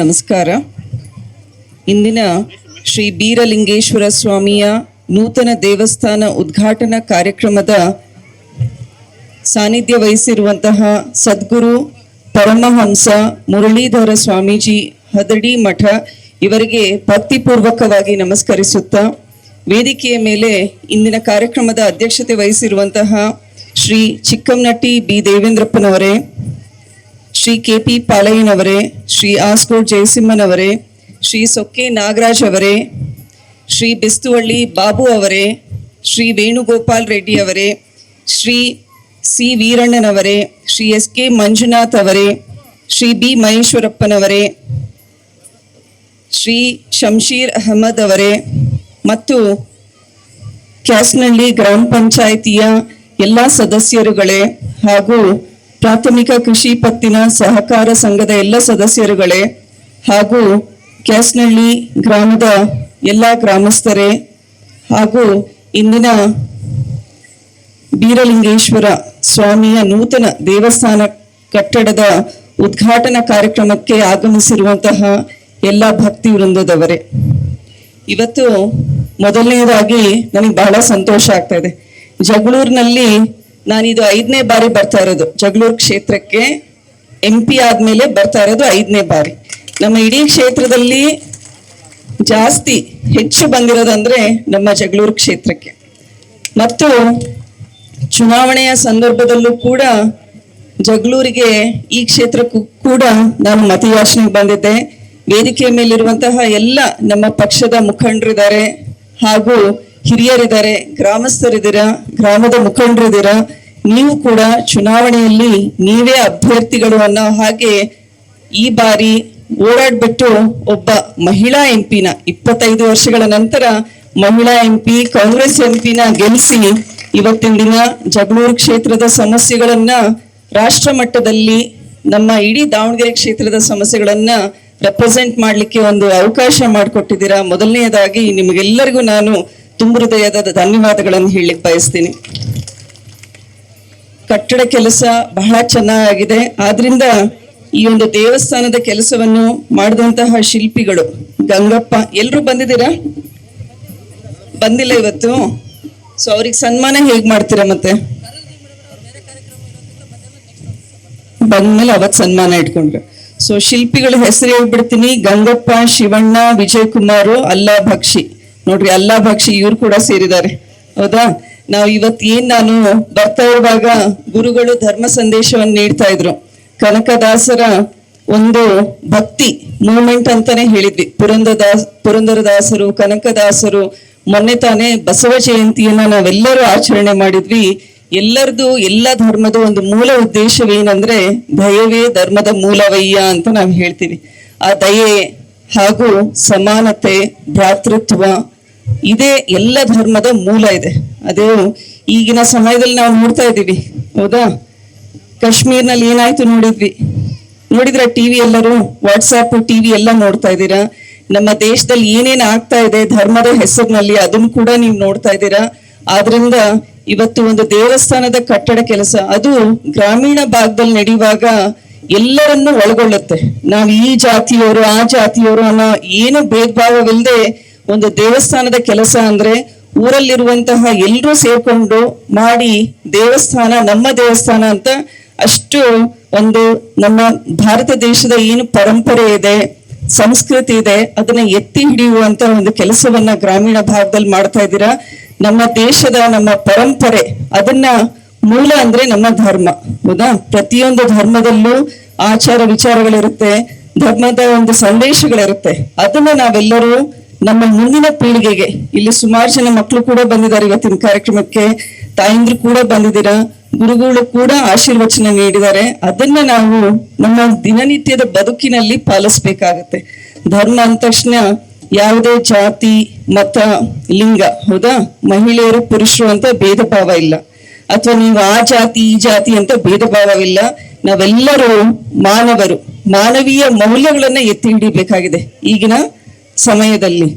ನಮಸ್ಕಾರ. ಇಂದಿನ ಶ್ರೀ ಬೀರಲಿಂಗೇಶ್ವರ ಸ್ವಾಮಿಯ ನೂತನ ದೇವಸ್ಥಾನ ಉದ್ಘಾಟನಾ ಕಾರ್ಯಕ್ರಮದ ಸಾನ್ನಿಧ್ಯ ವಹಿಸಿರುವಂತಹ ಸದ್ಗುರು ಪರಮಹಂಸ ಮುರಳೀಧರ ಸ್ವಾಮೀಜಿ ಹದಡಿ ಮಠ ಇವರಿಗೆ ಭಕ್ತಿಪೂರ್ವಕವಾಗಿ ನಮಸ್ಕರಿಸುತ್ತಾ, ವೇದಿಕೆಯ ಮೇಲೆ ಇಂದಿನ ಕಾರ್ಯಕ್ರಮದ ಅಧ್ಯಕ್ಷತೆ ವಹಿಸಿರುವಂತಹ ಶ್ರೀ ಚಿಕ್ಕಂನಟ್ಟಿ ಬಿ ದೇವೇಂದ್ರಪ್ಪನವರೇ ಶ್ರೀ ಕೆ ಪಿ ಪಾಳಯ್ಯನವರೇ ಶ್ರೀ ಆಸ್ಕೋಟ್ ಜಯಸಿಂಹನವರೇ ಶ್ರೀ ಸೊಕ್ಕೆ ನಾಗರಾಜ್ ಅವರೇ, ಶ್ರೀ ಬಿಸ್ತುವಳ್ಳಿ ಬಾಬು ಅವರೇ, ಶ್ರೀ ವೇಣುಗೋಪಾಲ್ ರೆಡ್ಡಿ ಅವರೇ, ಶ್ರೀ ಸಿ ವೀರಣ್ಣನವರೇ ಶ್ರೀ ಎಸ್ ಕೆ ಮಂಜುನಾಥ್ ಅವರೇ, ಶ್ರೀ ಬಿ ಮಹೇಶ್ವರಪ್ಪನವರೇ ಶ್ರೀ ಶಂಶೀರ್ ಅಹಮದ್ ಅವರೇ ಮತ್ತು ಕ್ಯಾಸ್ನಳ್ಳಿ ಗ್ರಾಮ ಪಂಚಾಯಿತಿಯ ಎಲ್ಲ ಸದಸ್ಯರುಗಳೇ ಹಾಗೂ ಪ್ರಾಥಮಿಕ ಕೃಷಿ ಪತ್ತಿನ ಸಹಕಾರ ಸಂಘದ ಎಲ್ಲ ಸದಸ್ಯರುಗಳೇ ಹಾಗೂ ಕ್ಯಾಸ್ನಳ್ಳಿ ಗ್ರಾಮದ ಎಲ್ಲ ಗ್ರಾಮಸ್ಥರೇ ಹಾಗೂ ಇಂದಿನ ಬೀರಲಿಂಗೇಶ್ವರ ಸ್ವಾಮಿಯ ನೂತನ ದೇವಸ್ಥಾನ ಕಟ್ಟಡದ ಉದ್ಘಾಟನಾ ಕಾರ್ಯಕ್ರಮಕ್ಕೆ ಆಗಮಿಸಿರುವಂತಹ ಎಲ್ಲ ಭಕ್ತಿ ವೃಂದದವರೇ. ಇವತ್ತು ಮೊದಲನೆಯದಾಗಿ ನನಗೆ ಬಹಳ ಸಂತೋಷ ಆಗ್ತಾ ಇದೆ. ಜಗಳೂರಿನಲ್ಲಿ ನಾನಿದು ಐದನೇ ಬಾರಿ ಬರ್ತಾ ಇರೋದು. ಜಗಳೂರು ಕ್ಷೇತ್ರಕ್ಕೆ ಎಂ ಪಿ ಆದ್ಮೇಲೆ ಬರ್ತಾ ಇರೋದು ಐದನೇ ಬಾರಿ. ನಮ್ಮ ಇಡೀ ಕ್ಷೇತ್ರದಲ್ಲಿ ಜಾಸ್ತಿ ಹೆಚ್ಚು ಬಂದಿರೋದಂದ್ರೆ ನಮ್ಮ ಜಗಳೂರು ಕ್ಷೇತ್ರಕ್ಕೆ. ಮತ್ತು ಚುನಾವಣೆಯ ಸಂದರ್ಭದಲ್ಲೂ ಕೂಡ ಜಗಳೂರಿಗೆ ಈ ಕ್ಷೇತ್ರಕ್ಕೂ ಕೂಡ ನಾನು ಮತಯಾಚನೆಗೆ ಬಂದಿದ್ದೆ. ವೇದಿಕೆಯ ಮೇಲಿರುವಂತಹ ಎಲ್ಲ ನಮ್ಮ ಪಕ್ಷದ ಮುಖಂಡರಿದ್ದಾರೆ ಹಾಗೂ ಹಿರಿಯರಿದ್ದಾರೆ, ಗ್ರಾಮಸ್ಥರಿದ್ದೀರಾ, ಗ್ರಾಮದ ಮುಖಂಡರಿದ್ದೀರಾ ನೀವು ಕೂಡ ಚುನಾವಣೆಯಲ್ಲಿ ನೀವೇ ಅಭ್ಯರ್ಥಿಗಳು ಅನ್ನೋ ಹಾಗೆ ಈ ಬಾರಿ ಓಡಾಡ್ಬಿಟ್ಟು ಒಬ್ಬ ಮಹಿಳಾ ಎಂಪಿನ ಇಪ್ಪತ್ತೈದು ವರ್ಷಗಳ ನಂತರ ಮಹಿಳಾ ಎಂಪಿ, ಕಾಂಗ್ರೆಸ್ ಎಂಪಿನ ಗೆಲ್ಲಿಸಿ ಇವತ್ತಿನ ದಿನ ಜಗಳೂರು ಕ್ಷೇತ್ರದ ಸಮಸ್ಯೆಗಳನ್ನ ರಾಷ್ಟ್ರ ಮಟ್ಟದಲ್ಲಿ ನಮ್ಮ ಇಡೀ ದಾವಣಗೆರೆ ಕ್ಷೇತ್ರದ ಸಮಸ್ಯೆಗಳನ್ನ ರೆಪ್ರೆಸೆಂಟ್ ಮಾಡಲಿಕ್ಕೆ ಒಂದು ಅವಕಾಶ ಮಾಡಿಕೊಟ್ಟಿದ್ದೀರಾ? ಮೊದಲನೆಯದಾಗಿ ನಿಮಗೆಲ್ಲರಿಗೂ ನಾನು ತುಂಬ ಹೃದಯದ ಧನ್ಯವಾದಗಳನ್ನು ಹೇಳಲಿಕ್ಕೆ ಬಯಸ್ತೀನಿ. ಕಟ್ಟಡ ಕೆಲಸ ಬಹಳ ಚೆನ್ನಾಗಿದೆ. ಆದ್ರಿಂದ ಈ ಒಂದು ದೇವಸ್ಥಾನದ ಕೆಲಸವನ್ನು ಮಾಡಿದಂತಹ ಶಿಲ್ಪಿಗಳು, ಗಂಗಪ್ಪ, ಎಲ್ರು ಬಂದಿದ್ದೀರಾ? ಬಂದಿಲ್ಲ ಇವತ್ತು. ಸೊ ಅವ್ರಿಗೆ ಸನ್ಮಾನ ಹೇಗ್ ಮಾಡ್ತೀರಾ ಮತ್ತೆ? ಬಂದ್ಮೇಲೆ ಅವತ್ ಸನ್ಮಾನ ಇಟ್ಕೊಂಡ್ರು. ಸೊ ಶಿಲ್ಪಿಗಳ ಹೆಸರು ಹೇಳ್ಬಿಡ್ತೀನಿ. ಗಂಗಪ್ಪ, ಶಿವಣ್ಣ ವಿಜಯ್ ಕುಮಾರ್ ಅಲ್ಲಾ ಭಕ್ಷಿ. ನೋಡ್ರಿ, ಅಲ್ಲಾ ಭಕ್ಷಿ ಇವ್ರು ಕೂಡ ಸೇರಿದ್ದಾರೆ. ಹೌದಾ? ನಾವು ಇವತ್ತು ಏನ್ ನಾನು ಬರ್ತಾ ಇರುವಾಗ ಗುರುಗಳು ಧರ್ಮ ಸಂದೇಶವನ್ನು ನೀಡ್ತಾ ಇದ್ರು. ಕನಕದಾಸರ ಒಂದು ಭಕ್ತಿ ಮೂಮೆಂಟ್ ಅಂತಾನೆ ಹೇಳಿದ್ವಿ. ಪುರಂದದಾಸ್ ಪುರಂದರದಾಸರು, ಕನಕದಾಸರು, ಮೊನ್ನೆ ತಾನೇ ಬಸವ ಜಯಂತಿಯನ್ನ ನಾವೆಲ್ಲರೂ ಆಚರಣೆ ಮಾಡಿದ್ವಿ. ಎಲ್ಲರದು, ಎಲ್ಲ ಧರ್ಮದ ಒಂದು ಮೂಲ ಉದ್ದೇಶವೇನಂದ್ರೆ ದಯವೇ ಧರ್ಮದ ಮೂಲವಯ್ಯ ಅಂತ ನಾವು ಹೇಳ್ತೀವಿ. ಆ ದಯೆ ಹಾಗೂ ಸಮಾನತೆ, ಭ್ರಾತೃತ್ವ, ಇದೇ ಎಲ್ಲ ಧರ್ಮದ ಮೂಲ ಇದೆ. ಅದೇ ಈಗಿನ ಸಮಯದಲ್ಲಿ ನಾವು ನೋಡ್ತಾ ಇದ್ದೀವಿ. ಹೌದಾ? ಕಾಶ್ಮೀರ್ನಲ್ಲಿ ಏನಾಯ್ತು ನೋಡಿದ್ವಿ? ನೋಡಿದ್ರ ಟಿವಿ ಎಲ್ಲರೂ? ವಾಟ್ಸ್ಆಪ್ ಟಿವಿ ಎಲ್ಲ ನೋಡ್ತಾ ಇದ್ದೀರಾ? ನಮ್ಮ ದೇಶದಲ್ಲಿ ಏನೇನ್ ಆಗ್ತಾ ಇದೆ ಧರ್ಮದ ಹೆಸರಿನಲ್ಲಿ ಅದನ್ನು ಕೂಡ ನೀವು ನೋಡ್ತಾ ಇದ್ದೀರಾ? ಆದ್ರಿಂದ ಇವತ್ತು ಒಂದು ದೇವಸ್ಥಾನದ ಕಟ್ಟಡ ಕೆಲಸ, ಅದು ಗ್ರಾಮೀಣ ಭಾಗದಲ್ಲಿ ನಡೆಯುವಾಗ ಎಲ್ಲರನ್ನೂ ಒಳಗೊಳ್ಳುತ್ತೆ. ನಾವು ಈ ಜಾತಿಯವರು, ಆ ಜಾತಿಯವರು ಅನ್ನೋ ಏನು ಭೇದ ಭಾವವಿಲ್ಲದೆ ಒಂದು ದೇವಸ್ಥಾನದ ಕೆಲಸ ಅಂದ್ರೆ ಊರಲ್ಲಿರುವಂತಹ ಎಲ್ಲರೂ ಸೇರ್ಕೊಂಡು ಮಾಡಿ ದೇವಸ್ಥಾನ, ನಮ್ಮ ದೇವಸ್ಥಾನ ಅಂತ ಅಷ್ಟು ಒಂದು ನಮ್ಮ ಭಾರತ ದೇಶದ ಏನು ಪರಂಪರೆ ಇದೆ, ಸಂಸ್ಕೃತಿ ಇದೆ, ಅದನ್ನ ಎತ್ತಿ ಹಿಡಿಯುವಂತ ಒಂದು ಕೆಲಸವನ್ನ ಗ್ರಾಮೀಣ ಭಾಗದಲ್ಲಿ ಮಾಡ್ತಾ ಇದ್ದೀರಾ? ನಮ್ಮ ದೇಶದ ನಮ್ಮ ಪರಂಪರೆ, ಅದನ್ನ ಮೂಲ ಅಂದ್ರೆ ನಮ್ಮ ಧರ್ಮ. ಹೌದಾ? ಪ್ರತಿಯೊಂದು ಧರ್ಮದಲ್ಲೂ ಆಚಾರ ವಿಚಾರಗಳಿರುತ್ತೆ, ಧರ್ಮದ ಒಂದು ಸಂದೇಶಗಳಿರುತ್ತೆ. ಅದನ್ನ ನಾವೆಲ್ಲರೂ ನಮ್ಮ ಮುಂದಿನ ಪೀಳಿಗೆಗೆ, ಇಲ್ಲಿ ಸುಮಾರು ಜನ ಮಕ್ಕಳು ಕೂಡ ಬಂದಿದ್ದಾರೆ ಇವತ್ತಿನ ಕಾರ್ಯಕ್ರಮಕ್ಕೆ, ತಾಯಂದ್ರು ಕೂಡ ಬಂದಿದ್ದೀರಾ, ಗುರುಗಳು ಕೂಡ ಆಶೀರ್ವಚನ ನೀಡಿದ್ದಾರೆ. ಅದನ್ನ ನಾವು ನಮ್ಮ ದಿನನಿತ್ಯದ ಬದುಕಿನಲ್ಲಿ ಪಾಲಿಸ್ಬೇಕಾಗತ್ತೆ. ಧರ್ಮ ಅಂದ ತಕ್ಷಣ ಯಾವುದೇ ಜಾತಿ, ಮತ, ಲಿಂಗ, ಹೌದಾ? ಮಹಿಳೆಯರು ಪುರುಷರು ಅಂತ ಭೇದ ಭಾವ ಇಲ್ಲ. ಅಥವಾ ನೀವು ಆ ಜಾತಿ, ಈ ಜಾತಿ ಅಂತ ಭೇದ ಭಾವವಿಲ್ಲ ನಾವೆಲ್ಲರೂ ಮಾನವರು, ಮಾನವೀಯ ಮೌಲ್ಯಗಳನ್ನ ಎತ್ತಿ ಹಿಡಿಬೇಕಾಗಿದೆ. ಈಗಿನ ಸಮಯದಲ್ಲಿ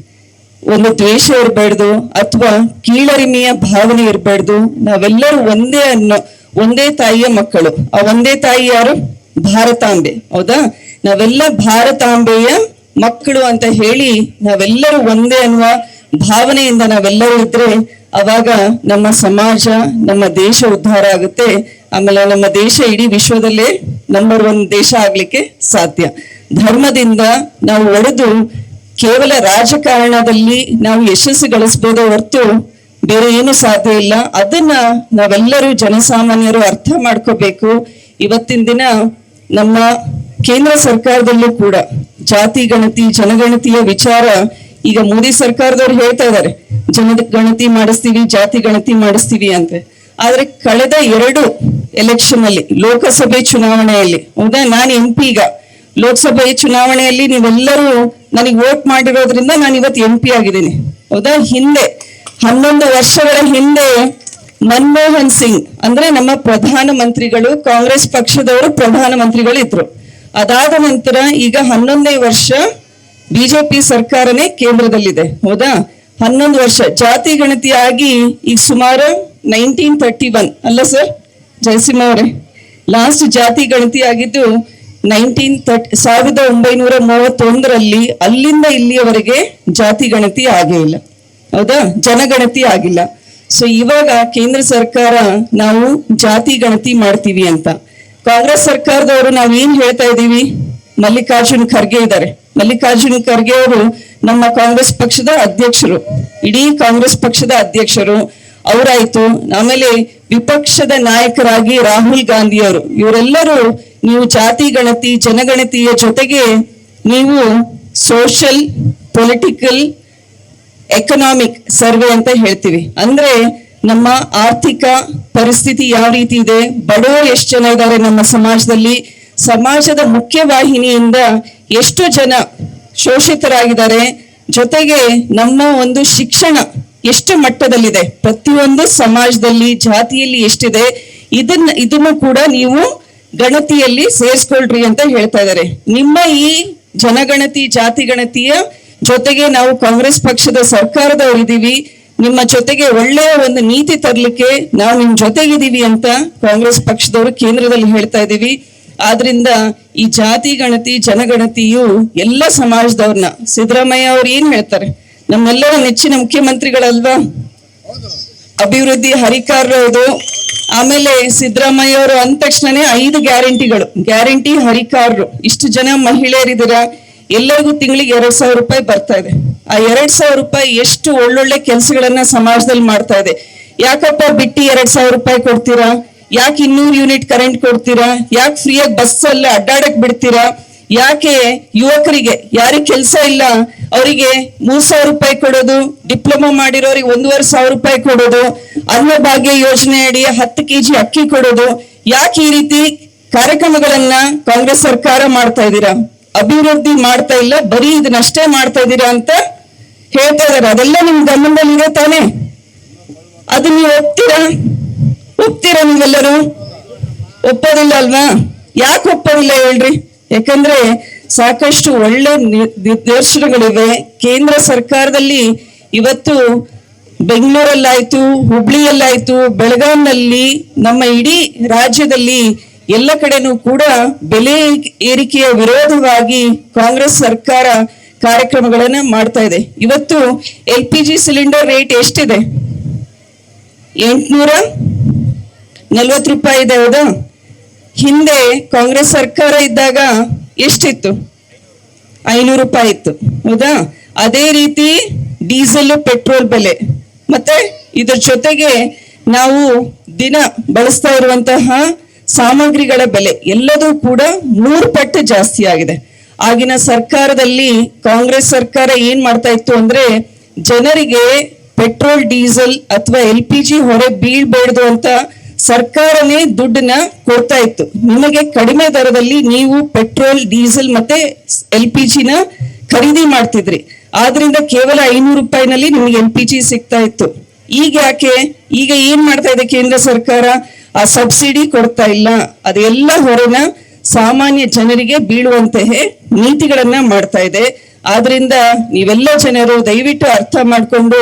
ಒಂದು ದ್ವೇಷ ಇರಬಾರ್ದು ಅಥವಾ ಕೀಳರಿಮೆಯ ಭಾವನೆ ಇರಬಾರ್ದು. ನಾವೆಲ್ಲರೂ ಒಂದೇ ಅನ್ನೋ, ಒಂದೇ ತಾಯಿಯ ಮಕ್ಕಳು. ಆ ಒಂದೇ ತಾಯಿ ಯಾರು? ಭಾರತಾಂಬೆ. ಹೌದಾ? ನಾವೆಲ್ಲ ಭಾರತಾಂಬೆಯ ಮಕ್ಕಳು ಅಂತ ಹೇಳಿ ನಾವೆಲ್ಲರೂ ಒಂದೇ ಅನ್ನುವ ಭಾವನೆಯಿಂದ ನಾವೆಲ್ಲರೂ ಇದ್ರೆ ಅವಾಗ ನಮ್ಮ ಸಮಾಜ, ನಮ್ಮ ದೇಶ ಉದ್ಧಾರ ಆಗುತ್ತೆ. ಆಮೇಲೆ ನಮ್ಮ ದೇಶ ಇಡೀ ವಿಶ್ವದಲ್ಲೇ ನಂಬರ್ ಒನ್ ದೇಶ ಆಗ್ಲಿಕ್ಕೆ ಸಾಧ್ಯ. ಧರ್ಮದಿಂದ ನಾವು ಒಡೆದು ಕೇವಲ ರಾಜಕಾರಣದಲ್ಲಿ ನಾವು ಯಶಸ್ಸು ಗಳಿಸ್ಬೋದೇ ಹೊರತು ಬೇರೆ ಏನು ಸಾಧ್ಯ ಇಲ್ಲ. ಅದನ್ನ ನಾವೆಲ್ಲರೂ ಜನಸಾಮಾನ್ಯರು ಅರ್ಥ ಮಾಡ್ಕೋಬೇಕು. ಇವತ್ತಿನ ದಿನ ನಮ್ಮ ಕೇಂದ್ರ ಸರ್ಕಾರದಲ್ಲೂ ಕೂಡ ಜಾತಿ, ಗಣತಿ, ಜನಗಣತಿಯ ವಿಚಾರ ಈಗ ಮೋದಿ ಸರ್ಕಾರದವ್ರು ಹೇಳ್ತಾ ಇದ್ದಾರೆ. ಜನಗಣತಿ ಮಾಡಿಸ್ತೀವಿ, ಜಾತಿ ಗಣತಿ ಮಾಡಿಸ್ತೀವಿ ಅಂತ. ಆದ್ರೆ ಕಳೆದ ಎರಡು ಎಲೆಕ್ಷನ್ ಅಲ್ಲಿ, ಲೋಕಸಭೆ ಚುನಾವಣೆಯಲ್ಲಿ ಹೌದಾ ನಾನು ಎಂ ಈಗ ಲೋಕಸಭೆ ಚುನಾವಣೆಯಲ್ಲಿ ನೀವೆಲ್ಲರೂ ನನಗೆ ವೋಟ್ ಮಾಡಿರೋದ್ರಿಂದ ನಾನು ಇವತ್ತು ಎಂ ಪಿ ಆಗಿದ್ದೀನಿ. ಹೌದಾ? ಹಿಂದೆ, ಹನ್ನೊಂದು ವರ್ಷಗಳ ಹಿಂದೆ ಮನಮೋಹನ್ ಸಿಂಗ್, ಅಂದ್ರೆ ನಮ್ಮ ಪ್ರಧಾನ ಮಂತ್ರಿಗಳು ಕಾಂಗ್ರೆಸ್ ಪಕ್ಷದವರು ಪ್ರಧಾನ ಮಂತ್ರಿಗಳು ಇದ್ರು. ಅದಾದ ನಂತರ ಈಗ ಹನ್ನೊಂದನೇ ವರ್ಷ ಬಿಜೆಪಿ ಸರ್ಕಾರನೇ ಕೇಂದ್ರದಲ್ಲಿದೆ. ಹೌದಾ? ಹನ್ನೊಂದು ವರ್ಷ. ಜಾತಿ ಗಣತಿಯಾಗಿ ಈಗ ಸುಮಾರು ನೈನ್ಟೀನ್ ತರ್ಟಿ ಒನ್ ಅಲ್ಲ ಸರ್? ಜಯಸಿಂಹ ಅವರೇ. ಲಾಸ್ಟ್ ಜಾತಿ ಗಣತಿ ಆಗಿದ್ದು ನೈನ್ಟೀನ್ ತರ್ಟ್, ಸಾವಿರದ ಒಂಬೈನೂರ ಮೂವತ್ತೊಂದರಲ್ಲಿ ಅಲ್ಲಿಂದ ಇಲ್ಲಿಯವರೆಗೆ ಜಾತಿ ಗಣತಿ ಆಗೇ ಇಲ್ಲ. ಹೌದಾ? ಜನಗಣತಿ ಆಗಿಲ್ಲ. ಸೊ ಇವಾಗ ಕೇಂದ್ರ ಸರ್ಕಾರ ನಾವು ಜಾತಿ ಗಣತಿ ಮಾಡ್ತೀವಿ ಅಂತ. ಕಾಂಗ್ರೆಸ್ ಸರ್ಕಾರದವರು ನಾವ್ ಏನ್ ಹೇಳ್ತಾ ಇದೀವಿ ಮಲ್ಲಿಕಾರ್ಜುನ್ ಖರ್ಗೆ ಇದ್ದಾರೆ. ಮಲ್ಲಿಕಾರ್ಜುನ್ ಖರ್ಗೆ ಅವರು ನಮ್ಮ ಕಾಂಗ್ರೆಸ್ ಪಕ್ಷದ ಅಧ್ಯಕ್ಷರು. ಇಡೀ ಕಾಂಗ್ರೆಸ್ ಪಕ್ಷದ ಅಧ್ಯಕ್ಷರು. ಅವರಾಯ್ತು. ಆಮೇಲೆ ವಿಪಕ್ಷದ ನಾಯಕರಾಗಿ ರಾಹುಲ್ ಗಾಂಧಿ ಅವರು ಇವರೆಲ್ಲರೂ ನೀವು ಜಾತಿ, ಗಣತಿ, ಜನಗಣತಿಯ ಜೊತೆಗೆ ನೀವು ಸೋಷಲ್ ಪೊಲಿಟಿಕಲ್ ಎಕನಾಮಿಕ್ ಸರ್ವೆ ಅಂತ ಹೇಳ್ತೀವಿ. ಅಂದ್ರೆ ನಮ್ಮ ಆರ್ಥಿಕ ಪರಿಸ್ಥಿತಿ ಯಾವ ರೀತಿ ಇದೆ? ಬಡವರು ಎಷ್ಟು ಜನ ಇದ್ದಾರೆ ನಮ್ಮ ಸಮಾಜದಲ್ಲಿ? ಸಮಾಜದ ಮುಖ್ಯವಾಹಿನಿಯಿಂದ ಎಷ್ಟು ಜನ ಶೋಷಿತರಾಗಿದ್ದಾರೆ? ಜೊತೆಗೆ ನಮ್ಮ ಒಂದು ಶಿಕ್ಷಣ ಎಷ್ಟು ಮಟ್ಟದಲ್ಲಿದೆ? ಪ್ರತಿಯೊಂದು ಸಮಾಜದಲ್ಲಿ, ಜಾತಿಯಲ್ಲಿ ಎಷ್ಟಿದೆ? ಇದನ್ನ, ಇದನ್ನು ಕೂಡ ನೀವು ಗಣತಿಯಲ್ಲಿ ಸೇರಿಸ್ಕೊಳ್ರಿ ಅಂತ ಹೇಳ್ತಾ ಇದ್ದಾರೆ ನಿಮ್ಮ ಈ ಜನಗಣತಿ ಜಾತಿ ಗಣತಿಯ ಜೊತೆಗೆ ನಾವು ಕಾಂಗ್ರೆಸ್ ಪಕ್ಷದ ಸರ್ಕಾರದವರಿದ್ದೀವಿ ನಿಮ್ಮ ಜೊತೆಗೆ ಒಳ್ಳೆಯ ಒಂದು ನೀತಿ ತರಲಿಕ್ಕೆ ನಾವು ನಿಮ್ ಜೊತೆಗಿದ್ದೀವಿ ಅಂತ ಕಾಂಗ್ರೆಸ್ ಪಕ್ಷದವರು ಕೇಂದ್ರದಲ್ಲಿ ಹೇಳ್ತಾ ಇದ್ದೀವಿ ಆದ್ರಿಂದ ಈ ಜಾತಿ ಗಣತಿ ಜನಗಣತಿಯು ಎಲ್ಲ ಸಮಾಜದವ್ರನ್ನ. ಸಿದ್ದರಾಮಯ್ಯ ಅವ್ರು ಏನ್ ಹೇಳ್ತಾರೆ? ನಮ್ಮೆಲ್ಲರ ನೆಚ್ಚಿನ ಮುಖ್ಯಮಂತ್ರಿಗಳಲ್ವಾ? ಅಭಿವೃದ್ಧಿ ಹರಿಕಾರರು ಆಮೇಲೆ ಸಿದ್ದರಾಮಯ್ಯ ಅವರು ಅಂದ ತಕ್ಷಣನೇ ಐದು ಗ್ಯಾರಂಟಿಗಳು. ಗ್ಯಾರಂಟಿ ಹರಿಕಾರರು ಇಷ್ಟು ಜನ ಮಹಿಳೆಯರಿದ್ದೀರಾ? ಎಲ್ಲರಿಗೂ ತಿಂಗಳಿಗೆ ಎರಡ್ ಸಾವಿರ ರೂಪಾಯಿ ಬರ್ತಾ ಇದೆ. ಆ ಎರಡ್ ಸಾವಿರ ರೂಪಾಯಿ ಎಷ್ಟು ಒಳ್ಳೊಳ್ಳೆ ಕೆಲಸಗಳನ್ನ ಸಮಾಜದಲ್ಲಿ ಮಾಡ್ತಾ ಇದೆ. ಯಾಕಪ್ಪ ಬಿಟ್ಟಿ ಎರಡ್ ಸಾವಿರ ರೂಪಾಯಿ ಕೊಡ್ತೀರಾ? ಯಾಕೆ ಇನ್ನೂರು ಯೂನಿಟ್ ಕರೆಂಟ್ ಕೊಡ್ತೀರಾ? ಯಾಕೆ ಫ್ರೀಯಾಗಿ ಬಸ್ ಅಲ್ಲಿ ಅಡ್ಡಾಡಕ್ ಬಿಡ್ತೀರಾ? ಯಾಕೆ ಯುವಕರಿಗೆ, ಯಾರಿಗೆ ಕೆಲಸ ಇಲ್ಲ, ಅವರಿಗೆ ಮೂರ್ ಸಾವಿರ ರೂಪಾಯಿ ಕೊಡೋದು, ಡಿಪ್ಲೊಮಾ ಮಾಡಿರೋರಿಗೆ ಒಂದೂವರೆ ಸಾವಿರ ರೂಪಾಯಿ ಕೊಡೋದು, ಅನ್ನಭಾಗ್ಯ ಯೋಜನೆ ಅಡಿ ಹತ್ತು ಕೆಜಿ ಅಕ್ಕಿ ಕೊಡೋದು, ಯಾಕೆ ಈ ರೀತಿ ಕಾರ್ಯಕ್ರಮಗಳನ್ನ ಕಾಂಗ್ರೆಸ್ ಸರ್ಕಾರ ಮಾಡ್ತಾ ಇದ್ದೀರಾ? ಅಭಿವೃದ್ಧಿ ಮಾಡ್ತಾ ಇಲ್ಲ, ಬರೀ ಇದನ್ನಷ್ಟೇ ಮಾಡ್ತಾ ಇದ್ದೀರಾ ಅಂತ ಹೇಳ್ತಾ ಇದಾರೆ ಅದೆಲ್ಲ ನಿಮ್ ಗಮನದಲ್ಲಿ ಇದೆ ತಾನೇ? ಅದು ನೀವು ಒಪ್ತೀರಾ? ಒಪ್ತೀರಾ ನೀವೆಲ್ಲರೂ ಒಪ್ಪೋದಿಲ್ಲ ಅಲ್ವಾ? ಯಾಕೆ ಒಪ್ಪೋದಿಲ್ಲ ಹೇಳ್ರಿ? ಯಾಕಂದ್ರೆ ಸಾಕಷ್ಟು ಒಳ್ಳೆ ನಿರ್ದೇಶನಗಳಿವೆ. ಕೇಂದ್ರ ಸರ್ಕಾರದಲ್ಲಿ ಇವತ್ತು ಬೆಂಗಳೂರಲ್ಲಾಯ್ತು, ಹುಬ್ಳಿಯಲ್ಲಾಯ್ತು, ಬೆಳಗಾಂನಲ್ಲಿ, ನಮ್ಮ ಇಡೀ ರಾಜ್ಯದಲ್ಲಿ ಎಲ್ಲ ಕಡೆನೂ ಕೂಡ ಬೆಲೆ ಏರಿಕೆಯ ವಿರೋಧವಾಗಿ ಕಾಂಗ್ರೆಸ್ ಸರ್ಕಾರ ಕಾರ್ಯಕ್ರಮಗಳನ್ನ ಮಾಡ್ತಾ ಇದೆ. ಇವತ್ತು L P G cylinder rate ಎಷ್ಟಿದೆ? ಎಂಟ್ನೂರ ನಲ್ವತ್ತು ರೂಪಾಯಿ ಇದೆ, ಹೌದಾ? ಹಿಂದೆ ಕಾಂಗ್ರೆಸ್ ಸರ್ಕಾರ ಇದ್ದಾಗ ಎಷ್ಟಿತ್ತು? ಐನೂರು ರೂಪಾಯಿ ಇತ್ತು. ಹೌದಾ? ಅದೇ ರೀತಿ ಡೀಸೆಲ್ ಪೆಟ್ರೋಲ್ ಬೆಲೆ. ಮತ್ತೆ ಇದ್ರ ಜೊತೆಗೆ ನಾವು ದಿನ ಬಳಸ್ತಾ ಇರುವಂತಹ ಸಾಮಗ್ರಿಗಳ ಬೆಲೆ ಎಲ್ಲದೂ ಕೂಡ ಮೂರು ಪಟ್ಟು ಜಾಸ್ತಿ ಆಗಿದೆ. ಆಗಿನ ಸರ್ಕಾರದಲ್ಲಿ ಕಾಂಗ್ರೆಸ್ ಸರ್ಕಾರ ಏನ್ ಮಾಡ್ತಾ ಇತ್ತು ಅಂದ್ರೆ ಜನರಿಗೆ ಪೆಟ್ರೋಲ್, ಡೀಸೆಲ್ ಅಥವಾ ಎಲ್ ಪಿ ಜಿ ಹೊರೆ ಬೀಳ್ಬೇಡ್ದು ಅಂತ ಸರ್ಕಾರನೇ ದುಡ್ಡನ್ನ ಕೊಡ್ತಾ ಇತ್ತು. ನಿಮಗೆ ಕಡಿಮೆ ದರದಲ್ಲಿ ನೀವು ಪೆಟ್ರೋಲ್, ಡೀಸೆಲ್ ಮತ್ತೆ ಎಲ್ ಪಿ ಜಿನ ಖರೀದಿ ಮಾಡ್ತಿದ್ರಿ. ಆದ್ರಿಂದ ಕೇವಲ ಐನೂರು ರೂಪಾಯಿನಲ್ಲಿ ನಿಮಗೆ ಎಲ್ ಪಿ ಜಿ ಸಿಗ್ತಾ ಇತ್ತು. ಈಗ ಯಾಕೆ? ಈಗ ಏನ್ ಮಾಡ್ತಾ ಇದೆ ಕೇಂದ್ರ ಸರ್ಕಾರ? ಆ ಸಬ್ಸಿಡಿ ಕೊಡ್ತಾ ಇಲ್ಲ. ಅದೆಲ್ಲ ಹೊರನ ಸಾಮಾನ್ಯ ಜನರಿಗೆ ಬೀಳುವಂತಹ ನೀತಿಗಳನ್ನ ಮಾಡ್ತಾ ಇದೆ. ಆದ್ರಿಂದ ನೀವೆಲ್ಲ ಜನರು ದಯವಿಟ್ಟು ಅರ್ಥ ಮಾಡ್ಕೊಂಡು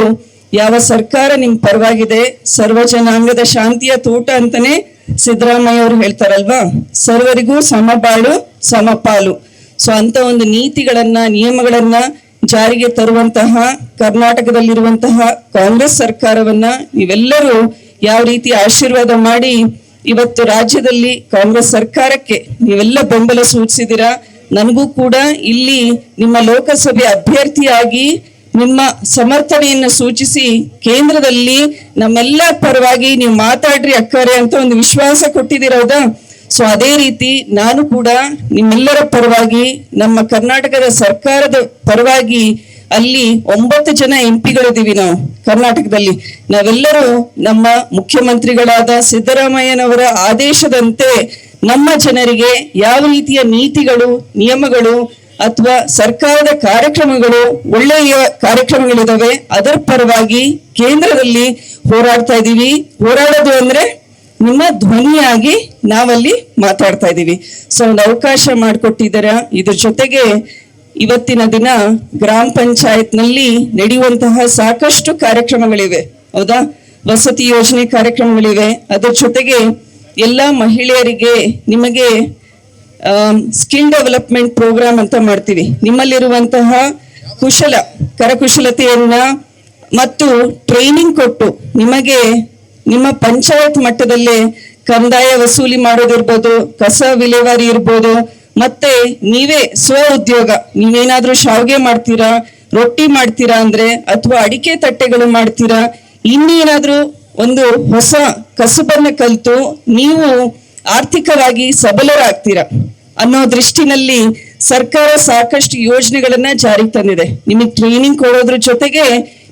ಯಾವ ಸರ್ಕಾರ ನಿಮ್ ಪರವಾಗಿದೆ? ಸರ್ವ ಜನಾಂಗದ ಶಾಂತಿಯ ತೋಟ ಅಂತಾನೆ ಸಿದ್ದರಾಮಯ್ಯ ಅವರು ಹೇಳ್ತಾರಲ್ವಾ? ಸರ್ವರಿಗೂ ಸಮಬಾಳು, ಸಮಪಾಲು. ಸೊ ಅಂತ ಒಂದು ನೀತಿಗಳನ್ನ, ನಿಯಮಗಳನ್ನ ಜಾರಿಗೆ ತರುವಂತಹ, ಕರ್ನಾಟಕದಲ್ಲಿರುವಂತಹ ಕಾಂಗ್ರೆಸ್ ಸರ್ಕಾರವನ್ನ ನೀವೆಲ್ಲರೂ ಯಾವ ರೀತಿ ಆಶೀರ್ವಾದ ಮಾಡಿ ಇವತ್ತು ರಾಜ್ಯದಲ್ಲಿ ಕಾಂಗ್ರೆಸ್ ಸರ್ಕಾರಕ್ಕೆ ನೀವೆಲ್ಲ ಬೆಂಬಲ ಸೂಚಿಸಿದಿರಾ ನನಗೂ ಕೂಡ ಇಲ್ಲಿ ನಿಮ್ಮ ಲೋಕಸಭೆ ಅಭ್ಯರ್ಥಿಯಾಗಿ ನಿಮ್ಮ ಸಮರ್ಥನೆಯನ್ನು ಸೂಚಿಸಿ ಕೇಂದ್ರದಲ್ಲಿ ನಮ್ಮೆಲ್ಲ ಪರವಾಗಿ ನೀವು ಮಾತಾಡ್ರಿ ಅಕ್ಕರೆ ಅಂತ ಒಂದು ವಿಶ್ವಾಸ ಕೊಟ್ಟಿದ್ದೀರೌದಾ ಸೊ ಅದೇ ರೀತಿ ನಾನು ಕೂಡ ನಿಮ್ಮೆಲ್ಲರ ಪರವಾಗಿ, ನಮ್ಮ ಕರ್ನಾಟಕದ ಸರ್ಕಾರದ ಪರವಾಗಿ ಅಲ್ಲಿ ಒಂಬತ್ತು ಜನ ಎಂ ಪಿಗಳಿದ್ದೀವಿ ನಾವು ಕರ್ನಾಟಕದಲ್ಲಿ. ನಾವೆಲ್ಲರೂ ನಮ್ಮ ಮುಖ್ಯಮಂತ್ರಿಗಳಾದ ಸಿದ್ದರಾಮಯ್ಯನವರ ಆದೇಶದಂತೆ ನಮ್ಮ ಜನರಿಗೆ ಯಾವ ರೀತಿಯ ನೀತಿಗಳು, ನಿಯಮಗಳು ಅಥವಾ ಸರ್ಕಾರದ ಕಾರ್ಯಕ್ರಮಗಳು ಒಳ್ಳೆಯ ಕಾರ್ಯಕ್ರಮಗಳಿದಾವೆ, ಅದರ ಪರವಾಗಿ ಕೇಂದ್ರದಲ್ಲಿ ಹೋರಾಡ್ತಾ ಇದ್ದೀವಿ ಹೋರಾಡೋದು ಅಂದ್ರೆ ನಿಮ್ಮ ಧ್ವನಿಯಾಗಿ ನಾವಲ್ಲಿ ಮಾತಾಡ್ತಾ ಇದ್ದೀವಿ ಸೊ ಒಂದು ಅವಕಾಶ ಮಾಡಿಕೊಟ್ಟಿದ್ದೀರ ಇದ್ರ ಜೊತೆಗೆ ಇವತ್ತಿನ ದಿನ ಗ್ರಾಮ ಪಂಚಾಯತ್ನಲ್ಲಿ ನಡೆಯುವಂತಹ ಸಾಕಷ್ಟು ಕಾರ್ಯಕ್ರಮಗಳಿವೆ. ಹೌದಾ? ವಸತಿ ಯೋಜನೆ ಕಾರ್ಯಕ್ರಮಗಳಿವೆ. ಅದರ ಜೊತೆಗೆ ಎಲ್ಲ ಮಹಿಳೆಯರಿಗೆ ನಿಮಗೆ ಸ್ಕಿಲ್ ಡೆವಲಪ್ಮೆಂಟ್ ಪ್ರೋಗ್ರಾಮ್ ಅಂತ ಮಾಡ್ತೀವಿ. ನಿಮ್ಮಲ್ಲಿರುವಂತಹ ಕುಶಲ, ಕರಕುಶಲತೆಯನ್ನ ಮತ್ತು ಟ್ರೈನಿಂಗ್ ಕೊಟ್ಟು ನಿಮಗೆ ನಿಮ್ಮ ಪಂಚಾಯತ್ ಮಟ್ಟದಲ್ಲೇ ಕಂದಾಯ ವಸೂಲಿ ಮಾಡೋದಿರ್ಬೋದು, ಕಸ ವಿಲೇವಾರಿ ಇರ್ಬೋದು, ಮತ್ತೆ ನೀವೇ ಸ್ವ ಉದ್ಯೋಗ, ನೀವೇನಾದ್ರೂ ಶಾವಿಗೆ ಮಾಡ್ತೀರಾ, ರೊಟ್ಟಿ ಮಾಡ್ತೀರಾ ಅಂದ್ರೆ, ಅಥವಾ ಅಡಿಕೆ ತಟ್ಟೆಗಳು ಮಾಡ್ತೀರಾ, ಇನ್ನೇನಾದ್ರೂ ಒಂದು ಹೊಸ ಕಸುಬನ್ನ ಕಲಿತು ನೀವು ಆರ್ಥಿಕವಾಗಿ ಸಬಲರಾಗ್ತೀರಾ ಅನ್ನೋ ದೃಷ್ಟಿನಲ್ಲಿ ಸರ್ಕಾರ ಸಾಕಷ್ಟು ಯೋಜನೆಗಳನ್ನ ಜಾರಿಗೆ ತಂದಿದೆ. ನಿಮಗೆ ಟ್ರೈನಿಂಗ್ ಕೊಡೋದ್ರ ಜೊತೆಗೆ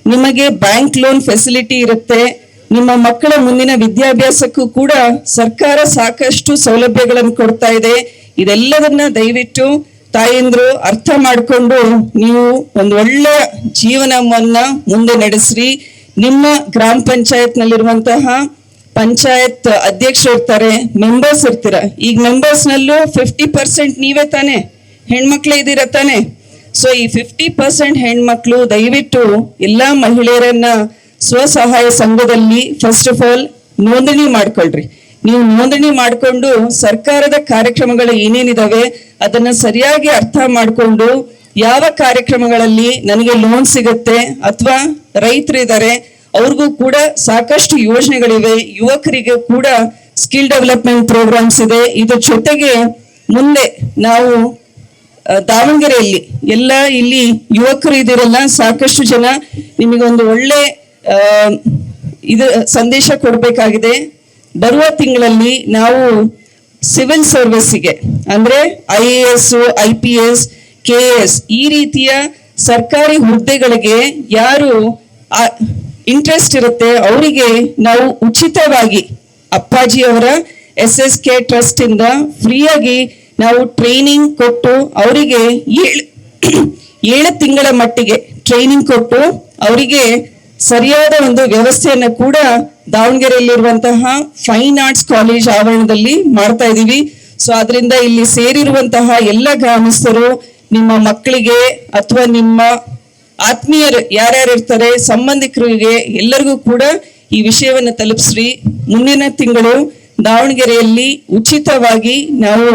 ನಿಮಗೆ ಬ್ಯಾಂಕ್ ಲೋನ್ ಫೆಸಿಲಿಟಿ ಇರುತ್ತೆ. ನಿಮ್ಮ ಮಕ್ಕಳ ಮುಂದಿನ ವಿದ್ಯಾಭ್ಯಾಸಕ್ಕೂ ಕೂಡ ಸರ್ಕಾರ ಸಾಕಷ್ಟು ಸೌಲಭ್ಯಗಳನ್ನು ಕೊಡ್ತಾ ಇದೆ. ಇದೆಲ್ಲದನ್ನ ದಯವಿಟ್ಟು ತಾಯಂದ್ರು ಅರ್ಥ ಮಾಡಿಕೊಂಡು ನೀವು ಒಂದು ಒಳ್ಳೆ ಜೀವನವನ್ನ ಮುಂದೆ ನಡೆಸ್ರಿ. ನಿಮ್ಮ ಗ್ರಾಮ ಪಂಚಾಯತ್ ನಲ್ಲಿರುವಂತಹ ಪಂಚಾಯತ್ ಅಧ್ಯಕ್ಷರು ಇರ್ತಾರೆ ಮೆಂಬರ್ಸ್ ಇರ್ತೀರ. ಈಗ ಮೆಂಬರ್ಸ್ ನಲ್ಲೂ ಫಿಫ್ಟಿ ಪರ್ಸೆಂಟ್ ನೀವೇ ತಾನೆ, ಹೆಣ್ಮಕ್ಳು ಇದೀರ ತಾನೆ? ಸೊ ಈ ಫಿಫ್ಟಿ ಪರ್ಸೆಂಟ್ ಹೆಣ್ಮಕ್ಳು ದಯವಿಟ್ಟು ಎಲ್ಲಾ ಮಹಿಳೆಯರನ್ನ ಸ್ವಸಹಾಯ ಸಂಘದಲ್ಲಿ ಫಸ್ಟ್ ಆಫ್ ಆಲ್ ನೋಂದಣಿ ಮಾಡ್ಕೊಳ್ರಿ. ನೀವು ನೋಂದಣಿ ಮಾಡಿಕೊಂಡು ಸರ್ಕಾರದ ಕಾರ್ಯಕ್ರಮಗಳು ಏನೇನಿದಾವೆ, ಅದನ್ನ ಸರಿಯಾಗಿ ಅರ್ಥ ಮಾಡಿಕೊಂಡು ಯಾವ ಕಾರ್ಯಕ್ರಮಗಳಲ್ಲಿ ನನಗೆ ಲೋನ್ ಸಿಗುತ್ತೆ ಅಥವಾ ರೈತರಿದ್ದಾರೆ ಅವ್ರಿಗೂ ಕೂಡ ಸಾಕಷ್ಟು ಯೋಜನೆಗಳಿವೆ. ಯುವಕರಿಗೆ ಕೂಡ ಸ್ಕಿಲ್ ಡೆವಲಪ್ಮೆಂಟ್ ಪ್ರೋಗ್ರಾಮ್ಸ್ ಇದೆ. ಇದ್ರ ಜೊತೆಗೆ ಮುಂದೆ ನಾವು ದಾವಣಗೆರೆಯಲ್ಲಿ ಎಲ್ಲ ಇಲ್ಲಿ ಯುವಕರು ಇದಿರಲ್ಲ ಸಾಕಷ್ಟು ಜನ ನಿಮಗೊಂದು ಒಳ್ಳೆ ಇದು, ಸಂದೇಶ ಕೊಡಬೇಕಾಗಿದೆ. ಬರುವ ತಿಂಗಳಲ್ಲಿ ನಾವು ಸಿವಿಲ್ ಸರ್ವಿಸ್ಗೆ ಅಂದ್ರೆ I A S, I P S, K S ಈ ರೀತಿಯ ಸರ್ಕಾರಿ ಹುದ್ದೆಗಳಿಗೆ ಯಾರು ಇಂಟ್ರೆಸ್ಟ್ ಇರುತ್ತೆ. ಅವರಿಗೆ ನಾವು ಉಚಿತವಾಗಿ ಅಪ್ಪಾಜಿ ಅವರ ಎಸ್ ಎಸ್ ಕೆ ಟ್ರಸ್ಟ್ ಇಂದ ಫ್ರೀಯಾಗಿ ನಾವು ಟ್ರೈನಿಂಗ್ ಕೊಟ್ಟು ಅವರಿಗೆ ಏಳು ಏಳು ತಿಂಗಳ ಮಟ್ಟಿಗೆ ಟ್ರೈನಿಂಗ್ ಕೊಟ್ಟು ಅವರಿಗೆ ಸರಿಯಾದ ಒಂದು ವ್ಯವಸ್ಥೆಯನ್ನ ಕೂಡ ದಾವಣಗೆರೆಯಲ್ಲಿರುವಂತಹ ಫೈನ್ ಆರ್ಟ್ಸ್ ಕಾಲೇಜ್ ಆವರಣದಲ್ಲಿ ಮಾಡ್ತಾ ಇದ್ದೀವಿ. ಸೊ ಅದರಿಂದ ಇಲ್ಲಿ ಸೇರಿರುವಂತಹ ಎಲ್ಲ ಗ್ರಾಮಸ್ಥರು, ನಿಮ್ಮ ಮಕ್ಕಳಿಗೆ ಅಥವಾ ನಿಮ್ಮ ಆತ್ಮೀಯರು ಯಾರ್ಯಾರು ಇರ್ತಾರೆ, ಸಂಬಂಧಿಕರಿಗೆ ಎಲ್ಲರಿಗೂ ಕೂಡ ಈ ವಿಷಯವನ್ನು ತಲುಪಿಸ್ರಿ. ಮುಂದಿನ ತಿಂಗಳು ದಾವಣಗೆರೆಯಲ್ಲಿ ಉಚಿತವಾಗಿ ನಾವು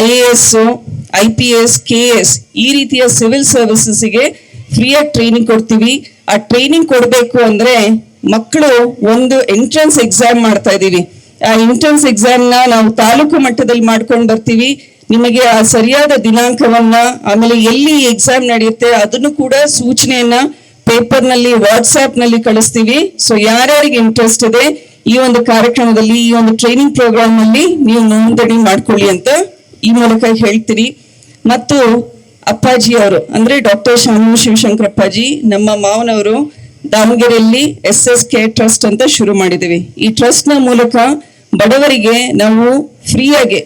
I A S, I P S, K S ಈ ರೀತಿಯ ಸಿವಿಲ್ ಸರ್ವಿಸಸ್ಗೆ ಫ್ರೀಯಾಗಿ ಟ್ರೈನಿಂಗ್ ಕೊಡ್ತೀವಿ. ಆ ಟ್ರೈನಿಂಗ್ ಕೊಡಬೇಕು ಅಂದ್ರೆ ಮಕ್ಕಳು ಒಂದು ಎಂಟ್ರೆನ್ಸ್ ಎಕ್ಸಾಮ್ ಮಾಡ್ತಾ ಇದ್ದೀವಿ. ಆ ಎಂಟ್ರೆನ್ಸ್ ಎಕ್ಸಾಮ್ನ ನಾವು ತಾಲೂಕು ಮಟ್ಟದಲ್ಲಿ ಮಾಡ್ಕೊಂಡು ಬರ್ತೀವಿ. ನಿಮಗೆ ಆ ಸರಿಯಾದ ದಿನಾಂಕವನ್ನ, ಆಮೇಲೆ ಎಲ್ಲಿ ಎಕ್ಸಾಮ್ ನಡೆಯುತ್ತೆ ಅದನ್ನು ಕೂಡ ಸೂಚನೆಯನ್ನ ಪೇಪರ್ನಲ್ಲಿ ವಾಟ್ಸ್ಆಪ್ನಲ್ಲಿ ಕಳಿಸ್ತೀವಿ. ಸೊ ಯಾರ್ಯಾರಿಗೆ ಇಂಟ್ರೆಸ್ಟ್ ಇದೆ ಈ ಒಂದು ಕಾರ್ಯಕ್ರಮದಲ್ಲಿ, ಈ ಒಂದು ಟ್ರೈನಿಂಗ್ ಪ್ರೋಗ್ರಾಮ್ನಲ್ಲಿ ನೀವು ನೋಂದಣಿ ಮಾಡ್ಕೊಳ್ಳಿ ಅಂತ ಈ ಮೂಲಕ ಹೇಳ್ತೀರಿ ಮತ್ತು ಅಪ್ಪಾಜಿ ಅವರು, ಅಂದ್ರೆ ಡಾಕ್ಟರ್ ಶಾಮು ಶಿವಶಂಕರಪ್ಪಾಜಿ ನಮ್ಮ ಮಾವನವರು ದಾವಣಗೆರೆಯಲ್ಲಿ ಎಸ್ ಎಸ್ ಕೆ ಟ್ರಸ್ಟ್ ಅಂತ ಶುರು ಮಾಡಿದ್ದೀವಿ. ಈ ಟ್ರಸ್ಟ್ನ ಮೂಲಕ ಬಡವರಿಗೆ ನಾವು ಫ್ರೀಯಾಗಿ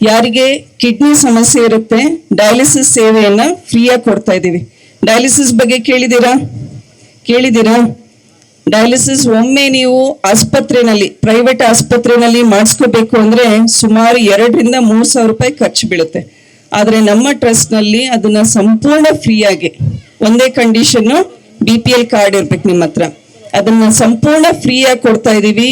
ಯಾರಿಗೆ ಕಿಡ್ನಿ ಸಮಸ್ಯೆ ಇರುತ್ತೆ, ಡಯಾಲಿಸಿಸ್ ಸೇವೆಯನ್ನ ಫ್ರೀಯಾಗಿ ಕೊಡ್ತಾ ಇದ್ದೀವಿ. ಡಯಾಲಿಸಿಸ್ ಬಗ್ಗೆ ಕೇಳಿದ್ದೀರಾ? ಕೇಳಿದ್ದೀರಾ? ಡಯಾಲಿಸಿಸ್ ಒಮ್ಮೆ ನೀವು ಆಸ್ಪತ್ರೆನಲ್ಲಿ, ಪ್ರೈವೇಟ್ ಆಸ್ಪತ್ರೆನಲ್ಲಿ ಮಾಡಿಸ್ಕೋಬೇಕು ಅಂದ್ರೆ ಸುಮಾರು ಎರಡರಿಂದ ಮೂರು ಸಾವಿರ ರೂಪಾಯಿ ಖರ್ಚು ಬೀಳುತ್ತೆ. ಆದ್ರೆ ನಮ್ಮ ಟ್ರಸ್ಟ್ನಲ್ಲಿ ಅದನ್ನ ಸಂಪೂರ್ಣ ಫ್ರೀಯಾಗಿ, ಒಂದೇ condition B P L card ಇರ್ಬೇಕು ನಿಮ್ಮ ಹತ್ರ. ಅದನ್ನ ಸಂಪೂರ್ಣ ಫ್ರೀಯಾಗಿ ಕೊಡ್ತಾ ಇದೀವಿ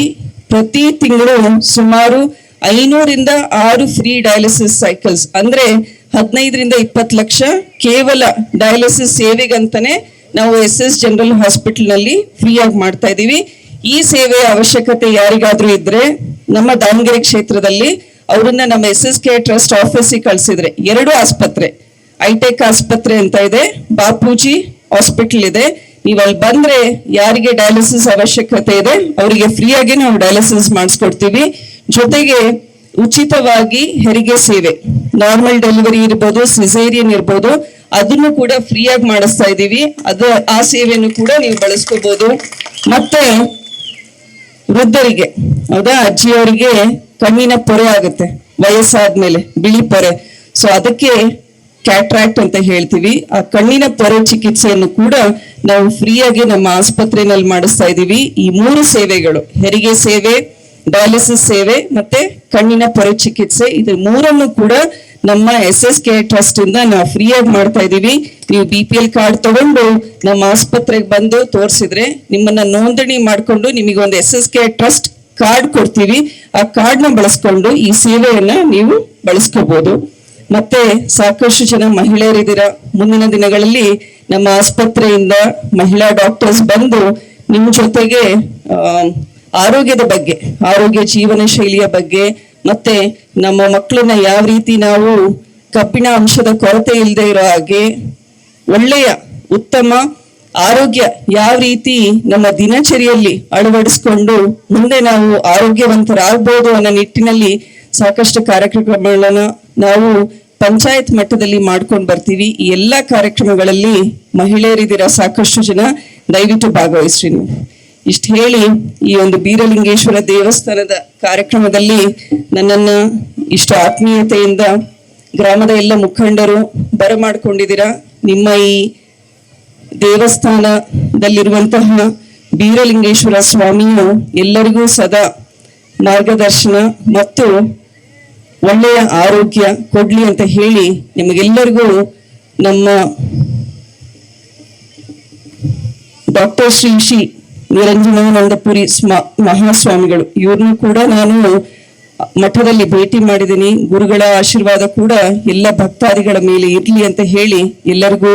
ಪ್ರತಿ ತಿಂಗಳು ಸುಮಾರು ಐನೂರಿಂದ ಆರು ಫ್ರೀ ಡಯಾಲಿಸಿಸ್ ಸೈಕಲ್ಸ್ ಅಂದ್ರೆ ಹದಿನೈದರಿಂದ ಇಪ್ಪತ್ತು ಲಕ್ಷ ಕೇವಲ ಡಯಾಲಿಸಿಸ್ ಸೇವೆಗಂತಾನೆ ನಾವು ಎಸ್ ಎಸ್ ಜನರಲ್ ಹಾಸ್ಪಿಟಲ್ನಲ್ಲಿ ಫ್ರೀಯಾಗಿ ಮಾಡ್ತಾ ಇದ್ದೀವಿ. ಈ ಸೇವೆಯ ಅವಶ್ಯಕತೆ ಯಾರಿಗಾದ್ರೂ ಇದ್ರೆ ನಮ್ಮ ದಾವಣಗೆರೆ ಕ್ಷೇತ್ರದಲ್ಲಿ ಅವರನ್ನ ನಮ್ಮ ಎಸ್ ಎಸ್ ಕೆ ಟ್ರಸ್ಟ್ ಆಫೀಸಿಗೆ ಕಳಿಸಿದ್ರೆ. ಎರಡು ಆಸ್ಪತ್ರೆ ಐಟೆಕ್ ಆಸ್ಪತ್ರೆ ಅಂತ ಇದೆ, ಬಾಪೂಜಿ ಹಾಸ್ಪಿಟಲ್ ಇದೆ. ನೀವು ಅಲ್ಲಿ ಬಂದ್ರೆ ಯಾರಿಗೆ ಡಯಾಲಿಸಿಸ್ ಅವಶ್ಯಕತೆ ಇದೆ, ಅವರಿಗೆ ಫ್ರೀಯಾಗಿ ನಾವು ಡಯಾಲಿಸಿಸ್ ಮಾಡಿಸ್ಕೊಡ್ತೀವಿ. ಜೊತೆಗೆ ಉಚಿತವಾಗಿ ಹೆರಿಗೆ ಸೇವೆ. ನಾರ್ಮಲ್ ಡೆಲಿವರಿ ಇರ್ಬೋದು ಸಿಸೇರಿಯನ್ ಇರ್ಬೋದು, ಅದನ್ನು ಕೂಡ ಫ್ರೀಯಾಗಿ ಮಾಡಿಸ್ತಾ ಇದ್ದೀವಿ. ಅದು, ಆ ಸೇವೆಯನ್ನು ಕೂಡ ನೀವು ಬಳಸ್ಕೋಬಹುದು ಮತ್ತೆ ವೃದ್ಧರಿಗೆ, ಹೌದಾ? ಅಜ್ಜಿಯವರಿಗೆ ಕಣ್ಣಿನ ಪೊರೆ ಆಗುತ್ತೆ, ವಯಸ್ಸಾದ್ಮೇಲೆ, ಬಿಳಿ ಪೊರೆ. ಸೊ ಅದಕ್ಕೆ ಕ್ಯಾಟ್ರಾಕ್ಟ್ ಅಂತ ಹೇಳ್ತೀವಿ. ಆ ಕಣ್ಣಿನ ಪೊರೆ ಚಿಕಿತ್ಸೆಯನ್ನು ಕೂಡ ನಾವು ಫ್ರೀಯಾಗಿ ನಮ್ಮ ಆಸ್ಪತ್ರೆಯಲ್ಲಿ ಮಾಡಿಸ್ತಾ ಇದ್ದೀವಿ. ಈ ಮೂರು ಸೇವೆಗಳು, ಹೆರಿಗೆ ಸೇವೆ ಡಯಾಲಿಸಿಸ್ ಸೇವೆ ಮತ್ತೆ ಕಣ್ಣಿನ ಪೊರೆ ಚಿಕಿತ್ಸೆ. ಇದು ಮೂರನ್ನು ಕೂಡ ನಮ್ಮ ಎಸ್ ಎಸ್ ಕೆ ಟ್ರಸ್ಟ್ ಇಂದ ನಾವು ಫ್ರೀಯಾಗಿ ಮಾಡ್ತಾ ಇದೀವಿ. ನೀವು ಬಿ ಪಿ ಎಲ್ ಕಾರ್ಡ್ ತಗೊಂಡು ನಮ್ಮ ಆಸ್ಪತ್ರೆಗೆ ಬಂದು ತೋರಿಸಿದ್ರೆ ನಿಮ್ಮನ್ನ ನೋಂದಣಿ ಮಾಡ್ಕೊಂಡು ನಿಮಗೆ ಒಂದು S S K trust card ಕೊಡ್ತೀವಿ. ಆ ಕಾರ್ಡ್ನ ಬಳಸ್ಕೊಂಡು ಈ ಸೇವೆಯನ್ನ ನೀವು ಬಳಸ್ಕೋಬಹುದು ಮತ್ತೆ ಸಾಕಷ್ಟು ಜನ ಮಹಿಳೆಯರಿದ್ದೀರ? ಮುಂದಿನ ದಿನಗಳಲ್ಲಿ ನಮ್ಮ ಆಸ್ಪತ್ರೆಯಿಂದ ಮಹಿಳಾ ಡಾಕ್ಟರ್ಸ್ ಬಂದು ನಿಮ್ಮ ಜೊತೆಗೆ ಆರೋಗ್ಯದ ಬಗ್ಗೆ, ಆರೋಗ್ಯ ಜೀವನ ಶೈಲಿಯ ಬಗ್ಗೆ, ಮತ್ತೆ ನಮ್ಮ ಮಕ್ಕಳನ್ನ ಯಾವ ರೀತಿ ನಾವು ಕಬ್ಬಿಣ ಅಂಶದ ಕೊರತೆ ಇಲ್ಲದೆ ಇರೋ ಹಾಗೆ ಒಳ್ಳೆಯ, ಉತ್ತಮ ಆರೋಗ್ಯ ಯಾವ ರೀತಿ ನಮ್ಮ ದಿನಚರಿಯಲ್ಲಿ ಅಳವಡಿಸ್ಕೊಂಡು ಮುಂದೆ ನಾವು ಆರೋಗ್ಯವಂತರಾಗ್ಬೋದು ಅನ್ನೋ ನಿಟ್ಟಿನಲ್ಲಿ ಸಾಕಷ್ಟು ಕಾರ್ಯಕ್ರಮಗಳನ್ನ ನಾವು ಪಂಚಾಯತ್ ಮಟ್ಟದಲ್ಲಿ ಮಾಡ್ಕೊಂಡು ಬರ್ತೀವಿ. ಈ ಎಲ್ಲ ಕಾರ್ಯಕ್ರಮಗಳಲ್ಲಿ ಮಹಿಳೆಯರಿದ್ದೀರಾ ಸಾಕಷ್ಟು ಜನ. ದಯವಿಟ್ಟು ಭಾಗವಹಿಸ್ರಿ ನೀವು. ಇಷ್ಟು ಹೇಳಿ ಈ ಒಂದು ಬೀರಲಿಂಗೇಶ್ವರ ದೇವಸ್ಥಾನದ ಕಾರ್ಯಕ್ರಮದಲ್ಲಿ ನನ್ನನ್ನು ಇಷ್ಟು ಆತ್ಮೀಯತೆಯಿಂದ ಗ್ರಾಮದ ಎಲ್ಲ ಮುಖಂಡರು ಬರಮಾಡಿಕೊಂಡಿದ್ದೀರಾ. ನಿಮ್ಮ ಈ ದೇವಸ್ಥಾನದಲ್ಲಿರುವಂತಹ ಬೀರಲಿಂಗೇಶ್ವರ ಸ್ವಾಮಿಯು ಎಲ್ಲರಿಗೂ ಸದಾ ಮಾರ್ಗದರ್ಶನ ಮತ್ತು ಒಳ್ಳೆಯ ಆರೋಗ್ಯ ಕೊಡ್ಲಿ ಅಂತ ಹೇಳಿ ನಿಮಗೆಲ್ಲರಿಗೂ ನಮ್ಮ ಡಾಕ್ಟರ್ ಶ್ರೀ ಶ್ರೀ ನಿರಂಜನಾನಂದಪುರಿ ಸ್ಮ, ಮಹಾಸ್ವಾಮಿಗಳು. ಇವ್ರನ್ನು ಕೂಡ ನಾನು ಮಠದಲ್ಲಿ ಭೇಟಿ ಮಾಡಿದ್ದೀನಿ. ಗುರುಗಳ ಆಶೀರ್ವಾದ ಕೂಡ ಎಲ್ಲ ಭಕ್ತಾದಿಗಳ ಮೇಲೆ ಇರಲಿ ಅಂತ ಹೇಳಿ ಎಲ್ಲರಿಗೂ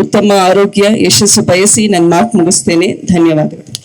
ಉತ್ತಮ ಆರೋಗ್ಯ, ಯಶಸ್ಸು ಬಯಸಿ ನನ್ನ ಮಾತು ಮುಗಿಸ್ತೇನೆ. ಧನ್ಯವಾದಗಳು.